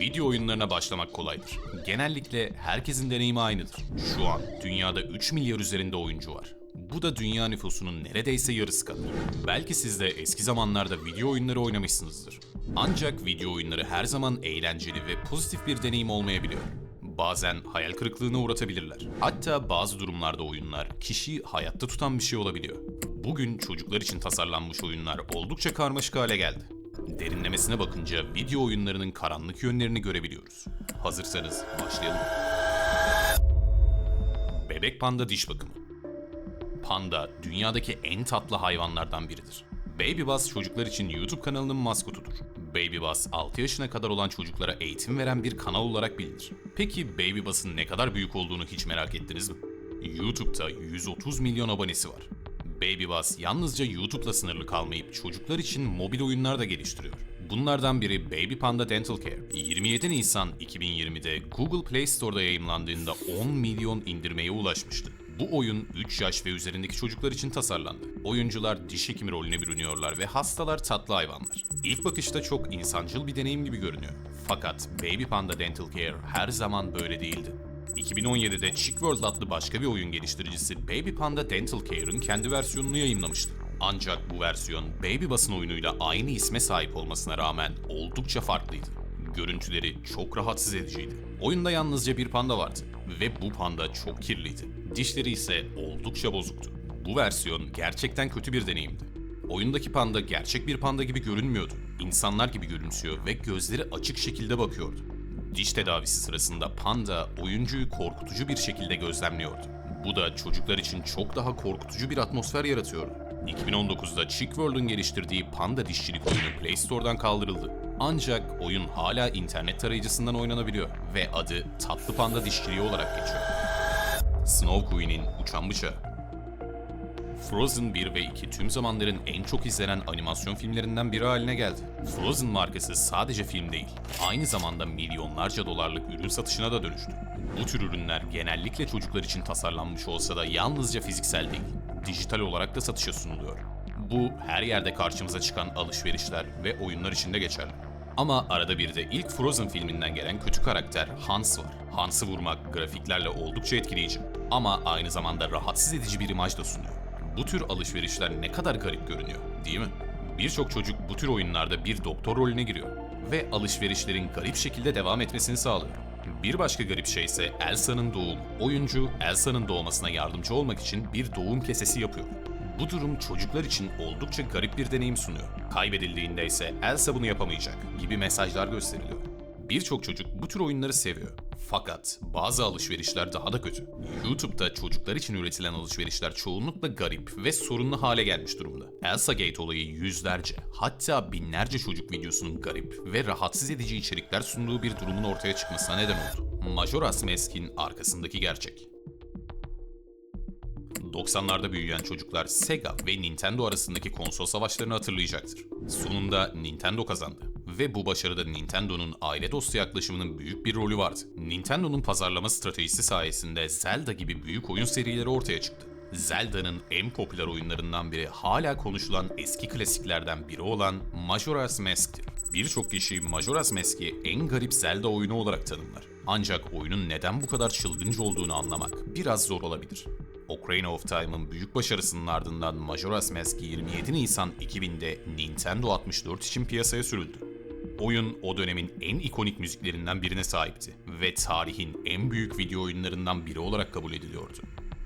Video oyunlarına başlamak kolaydır. Genellikle herkesin deneyimi aynıdır. Şu an dünyada 3 milyar üzerinde oyuncu var. Bu da dünya nüfusunun neredeyse yarısı kadar. Belki siz de eski zamanlarda video oyunları oynamışsınızdır. Ancak video oyunları her zaman eğlenceli ve pozitif bir deneyim olmayabiliyor. Bazen hayal kırıklığına uğratabilirler. Hatta bazı durumlarda oyunlar kişiyi hayatta tutan bir şey olabiliyor. Bugün çocuklar için tasarlanmış oyunlar oldukça karmaşık hale geldi. Derinlemesine bakınca video oyunlarının karanlık yönlerini görebiliyoruz. Hazırsanız başlayalım. Bebek panda diş bakımı. Panda dünyadaki en tatlı hayvanlardan biridir. Baby Bus çocuklar için YouTube kanalının maskotudur. Baby Bus 6 yaşına kadar olan çocuklara eğitim veren bir kanal olarak bilinir. Peki Baby Bus'ın ne kadar büyük olduğunu hiç merak ettiniz mi? YouTube'da 130 milyon abonesi var. Baby Bus yalnızca YouTube'la sınırlı kalmayıp çocuklar için mobil oyunlar da geliştiriyor. Bunlardan biri Baby Panda Dental Care. 27 Nisan 2020'de Google Play Store'da yayımlandığında 10 milyon indirmeye ulaşmıştı. Bu oyun 3 yaş ve üzerindeki çocuklar için tasarlandı. Oyuncular diş hekimi rolüne bürünüyorlar ve hastalar tatlı hayvanlar. İlk bakışta çok insancıl bir deneyim gibi görünüyor. Fakat Baby Panda Dental Care her zaman böyle değildi. 2017'de Chick World adlı başka bir oyun geliştiricisi Baby Panda Dental Care'ın kendi versiyonunu yayınlamıştı. Ancak bu versiyon Baby Bus'ın oyunuyla aynı isme sahip olmasına rağmen oldukça farklıydı. Görüntüleri çok rahatsız ediciydi. Oyunda yalnızca bir panda vardı ve bu panda çok kirliydi. Dişleri ise oldukça bozuktu. Bu versiyon gerçekten kötü bir deneyimdi. Oyundaki panda gerçek bir panda gibi görünmüyordu. İnsanlar gibi gülümsüyor ve gözleri açık şekilde bakıyordu. Diş tedavisi sırasında panda oyuncuyu korkutucu bir şekilde gözlemliyordu. Bu da çocuklar için çok daha korkutucu bir atmosfer yaratıyordu. 2019'da Chick World'un geliştirdiği Panda dişçilik oyunu Play Store'dan kaldırıldı. Ancak oyun hala internet tarayıcısından oynanabiliyor ve adı Tatlı Panda Dişçiliği olarak geçiyor. Snow Queen'in Uçan Bıçağı Frozen 1 ve 2 tüm zamanların en çok izlenen animasyon filmlerinden biri haline geldi. Frozen markası sadece film değil, aynı zamanda milyonlarca dolarlık ürün satışına da dönüştü. Bu tür ürünler genellikle çocuklar için tasarlanmış olsa da yalnızca fiziksel değil, dijital olarak da satışa sunuluyor. Bu her yerde karşımıza çıkan alışverişler ve oyunlar için de geçerli. Ama arada bir de ilk Frozen filminden gelen kötü karakter Hans var. Hans'ı vurmak grafiklerle oldukça etkileyici ama aynı zamanda rahatsız edici bir imaj da sunuyor. Bu tür alışverişler ne kadar garip görünüyor, değil mi? Birçok çocuk bu tür oyunlarda bir doktor rolüne giriyor ve alışverişlerin garip şekilde devam etmesini sağlıyor. Bir başka garip şey ise Elsa'nın doğumu. Oyuncu Elsa'nın doğmasına yardımcı olmak için bir doğum kesesi yapıyor. Bu durum çocuklar için oldukça garip bir deneyim sunuyor. Kaybedildiğinde ise Elsa bunu yapamayacak gibi mesajlar gösteriliyor. Birçok çocuk bu tür oyunları seviyor. Fakat bazı alışverişler daha da kötü. YouTube'da çocuklar için üretilen alışverişler çoğunlukla garip ve sorunlu hale gelmiş durumda. Elsa Gate olayı yüzlerce, hatta binlerce çocuk videosunun garip ve rahatsız edici içerikler sunduğu bir durumun ortaya çıkmasına neden oldu. Majora's Mask'in arkasındaki gerçek. 90'larda büyüyen çocuklar Sega ve Nintendo arasındaki konsol savaşlarını hatırlayacaktır. Sonunda Nintendo kazandı ve bu başarıda Nintendo'nun aile dostu yaklaşımının büyük bir rolü vardı. Nintendo'nun pazarlama stratejisi sayesinde Zelda gibi büyük oyun serileri ortaya çıktı. Zelda'nın en popüler oyunlarından biri hala konuşulan eski klasiklerden biri olan Majora's Mask'tir. Birçok kişi Majora's Mask'i en garip Zelda oyunu olarak tanımlar. Ancak oyunun neden bu kadar çılgınca olduğunu anlamak biraz zor olabilir. Ocarina of Time'ın büyük başarısının ardından Majora's Mask 27 Nisan 2000'de Nintendo 64 için piyasaya sürüldü. Oyun o dönemin en ikonik müziklerinden birine sahipti ve tarihin en büyük video oyunlarından biri olarak kabul ediliyordu.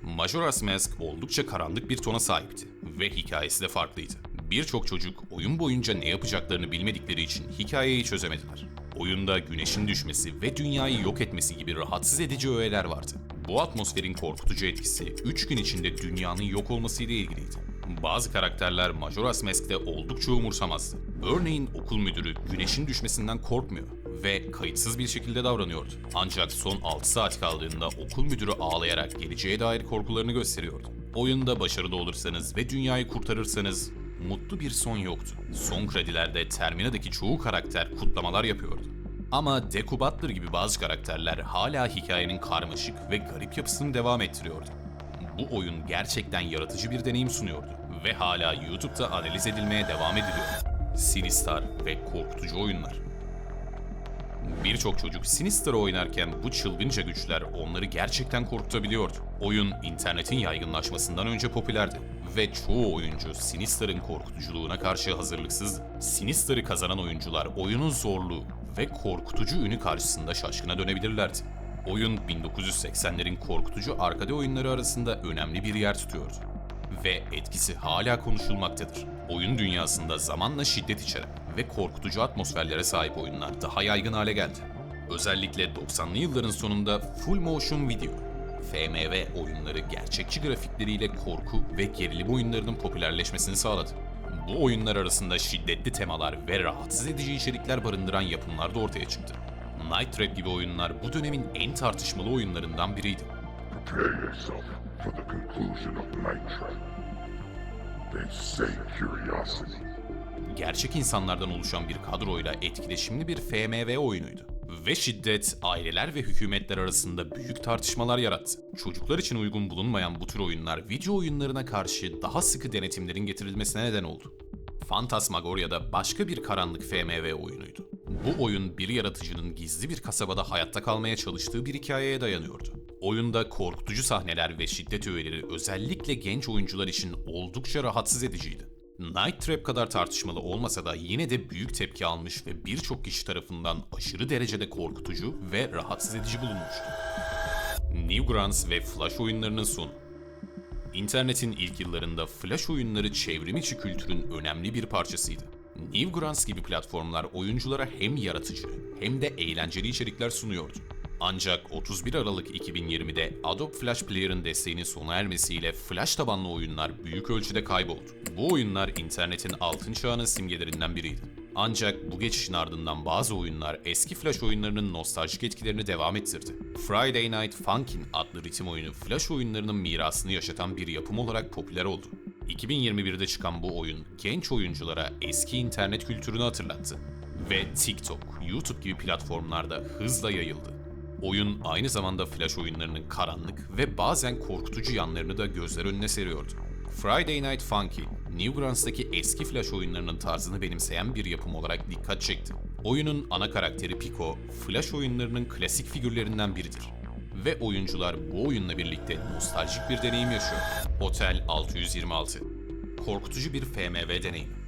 Majora's Mask oldukça karanlık bir tona sahipti ve hikayesi de farklıydı. Birçok çocuk oyun boyunca ne yapacaklarını bilmedikleri için hikayeyi çözemediler. Oyunda güneşin düşmesi ve dünyayı yok etmesi gibi rahatsız edici öğeler vardı. Bu atmosferin korkutucu etkisi 3 gün içinde dünyanın yok olmasıyla ilgiliydi. Bazı karakterler Majora's Mask'te oldukça umursamazdı. Örneğin okul müdürü güneşin düşmesinden korkmuyor ve kayıtsız bir şekilde davranıyordu. Ancak son 6 saat kaldığında okul müdürü ağlayarak geleceğe dair korkularını gösteriyordu. Oyunda başarılı olursanız ve dünyayı kurtarırsanız mutlu bir son yoktu. Son kredilerde Termina'daki çoğu karakter kutlamalar yapıyordu. Ama Deku Butler gibi bazı karakterler hala hikayenin karmaşık ve garip yapısını devam ettiriyordu. Bu oyun gerçekten yaratıcı bir deneyim sunuyordu ve hala YouTube'da analiz edilmeye devam ediliyor. Sinistar ve korkutucu oyunlar. Birçok çocuk Sinister'ı oynarken bu çılgınca güçler onları gerçekten korkutabiliyordu. Oyun internetin yaygınlaşmasından önce popülerdi ve çoğu oyuncu Sinister'ın korkutuculuğuna karşı hazırlıksızdı. Sinister'ı kazanan oyuncular oyunun zorluğu ve korkutucu ünü karşısında şaşkına dönebilirlerdi. Oyun 1980'lerin korkutucu arkade oyunları arasında önemli bir yer tutuyordu ve etkisi hala konuşulmaktadır. Oyun dünyasında zamanla şiddet içeren ve korkutucu atmosferlere sahip oyunlar daha yaygın hale geldi. Özellikle 90'lı yılların sonunda Full Motion Video, FMV oyunları gerçekçi grafikleriyle korku ve gerilim oyunlarının popülerleşmesini sağladı. Bu oyunlar arasında şiddetli temalar ve rahatsız edici içerikler barındıran yapımlar da ortaya çıktı. Night Trap gibi oyunlar bu dönemin en tartışmalı oyunlarından biriydi. Gerçek insanlardan oluşan bir kadroyla etkileşimli bir FMV oyunuydu. Ve şiddet, aileler ve hükümetler arasında büyük tartışmalar yarattı. Çocuklar için uygun bulunmayan bu tür oyunlar video oyunlarına karşı daha sıkı denetimlerin getirilmesine neden oldu. Phantasmagoria da başka bir karanlık FMV oyunuydu. Bu oyun bir yaratıcının gizli bir kasabada hayatta kalmaya çalıştığı bir hikayeye dayanıyordu. Oyunda korkutucu sahneler ve şiddet öğeleri özellikle genç oyuncular için oldukça rahatsız ediciydi. Night Trap kadar tartışmalı olmasa da yine de büyük tepki almış ve birçok kişi tarafından aşırı derecede korkutucu ve rahatsız edici bulunmuştu. Newgrounds ve Flash oyunlarının sonu İnternetin ilk yıllarında Flash oyunları çevrim içi kültürün önemli bir parçasıydı. Newgrounds gibi platformlar oyunculara hem yaratıcı hem de eğlenceli içerikler sunuyordu. Ancak 31 Aralık 2020'de Adobe Flash Player'ın desteğinin sona ermesiyle Flash tabanlı oyunlar büyük ölçüde kayboldu. Bu oyunlar internetin altın çağının simgelerinden biriydi. Ancak bu geçişin ardından bazı oyunlar eski Flash oyunlarının nostaljik etkilerini devam ettirdi. Friday Night Funkin' adlı ritim oyunu Flash oyunlarının mirasını yaşatan bir yapım olarak popüler oldu. 2021'de çıkan bu oyun genç oyunculara eski internet kültürünü hatırlattı ve TikTok, YouTube gibi platformlarda hızla yayıldı. Oyun aynı zamanda Flash oyunlarının karanlık ve bazen korkutucu yanlarını da gözler önüne seriyordu. Friday Night Funkin', Newgrounds'daki eski Flash oyunlarının tarzını benimseyen bir yapım olarak dikkat çekti. Oyunun ana karakteri Pico, Flash oyunlarının klasik figürlerinden biridir. Ve oyuncular bu oyunla birlikte nostaljik bir deneyim yaşıyor. Hotel 626 Korkutucu bir FMV deneyimi.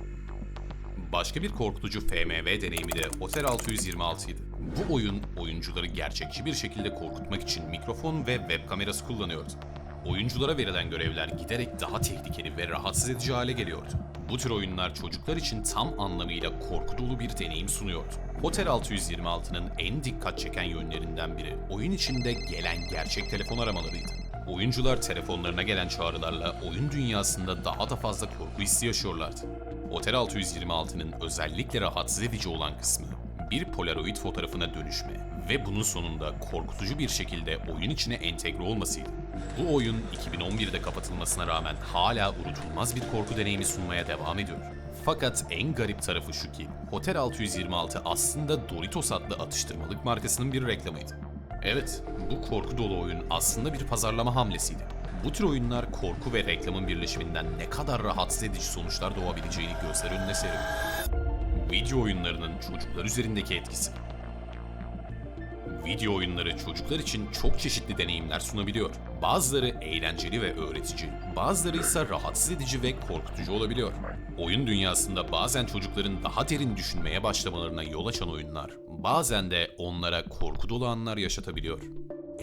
Başka bir korkutucu FMV deneyimi de Hotel 626 idi. Bu oyun oyuncuları gerçekçi bir şekilde korkutmak için mikrofon ve web kamerası kullanıyordu. Oyunculara verilen görevler giderek daha tehlikeli ve rahatsız edici hale geliyordu. Bu tür oyunlar çocuklar için tam anlamıyla korku dolu bir deneyim sunuyordu. Hotel 626'nın en dikkat çeken yönlerinden biri oyun içinde gelen gerçek telefon aramalarıydı. Oyuncular telefonlarına gelen çağrılarla oyun dünyasında daha da fazla korku hissi yaşıyorlardı. Otel 626'nın özellikle rahatsız edici olan kısmı bir polaroid fotoğrafına dönüşme ve bunun sonunda korkutucu bir şekilde oyun içine entegre olmasıydı. Bu oyun 2011'de kapatılmasına rağmen hala unutulmaz bir korku deneyimi sunmaya devam ediyor. Fakat en garip tarafı şu ki, Hotel 626 aslında Doritos adlı atıştırmalık markasının bir reklamıydı. Evet, bu korku dolu oyun aslında bir pazarlama hamlesiydi. Bu tür oyunlar korku ve reklamın birleşiminden ne kadar rahatsız edici sonuçlar doğabileceğini gözler önüne seriyor. Video oyunlarının çocuklar üzerindeki etkisi. Video oyunları çocuklar için çok çeşitli deneyimler sunabiliyor. Bazıları eğlenceli ve öğretici, bazıları ise rahatsız edici ve korkutucu olabiliyor. Oyun dünyasında bazen çocukların daha derin düşünmeye başlamalarına yol açan oyunlar, bazen de onlara korku dolu anlar yaşatabiliyor.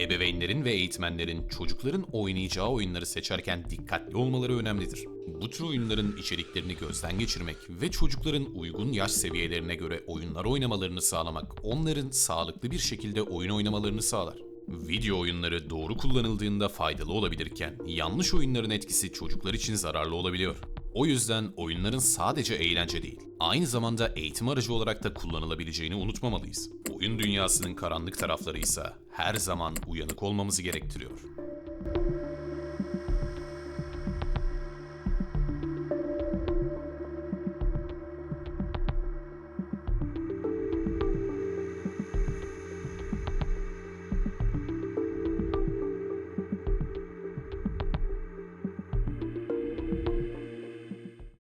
Ebeveynlerin ve eğitmenlerin çocukların oynayacağı oyunları seçerken dikkatli olmaları önemlidir. Bu tür oyunların içeriklerini gözden geçirmek ve çocukların uygun yaş seviyelerine göre oyunlar oynamalarını sağlamak, onların sağlıklı bir şekilde oyun oynamalarını sağlar. Video oyunları doğru kullanıldığında faydalı olabilirken, yanlış oyunların etkisi çocuklar için zararlı olabiliyor. O yüzden oyunların sadece eğlence değil, aynı zamanda eğitim aracı olarak da kullanılabileceğini unutmamalıyız. Oyun dünyasının karanlık tarafları ise her zaman uyanık olmamızı gerektiriyor.